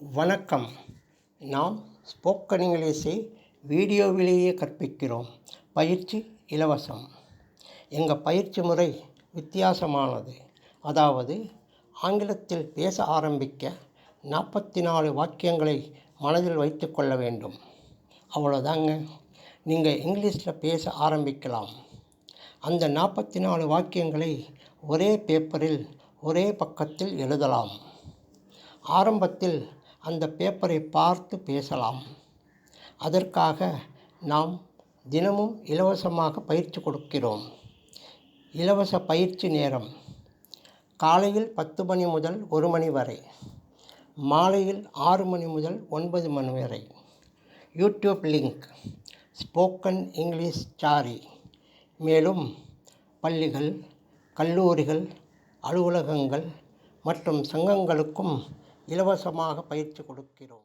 வணக்கம். நாம் ஸ்போக்கன் இங்கிலீஷை வீடியோவிலேயே கற்பிக்கிறோம். பயிற்சி இலவசம். எங்கள் பயிற்சி முறை வித்தியாசமானது. அதாவது ஆங்கிலத்தில் பேச ஆரம்பிக்க நாற்பத்தி நாலு வாக்கியங்களை மனதில் வைத்து கொள்ள வேண்டும். அவ்வளோதாங்க. நீங்கள் இங்கிலீஷில் பேச ஆரம்பிக்கலாம். அந்த நாற்பத்தி நாலு வாக்கியங்களை ஒரே பேப்பரில் ஒரே பக்கத்தில் எழுதலாம். ஆரம்பத்தில் அந்த பேப்பரை பார்த்து பேசலாம். அதற்காக நாம் தினமும் இலவசமாக பயிற்சி கொடுக்கிறோம். இலவச பயிற்சி நேரம் காலையில் பத்து மணி முதல் ஒரு மணி வரை மாலையில் ஆறு மணி முதல் ஒன்பது மணி வரை. YouTube link spoken English sorry மேலும் பள்ளிகள் கல்லூரிகள் அலுவலகங்கள் மற்றும் சங்கங்களுக்கும் இலவசமாக பயிற்சி கொடுக்கிறோம்.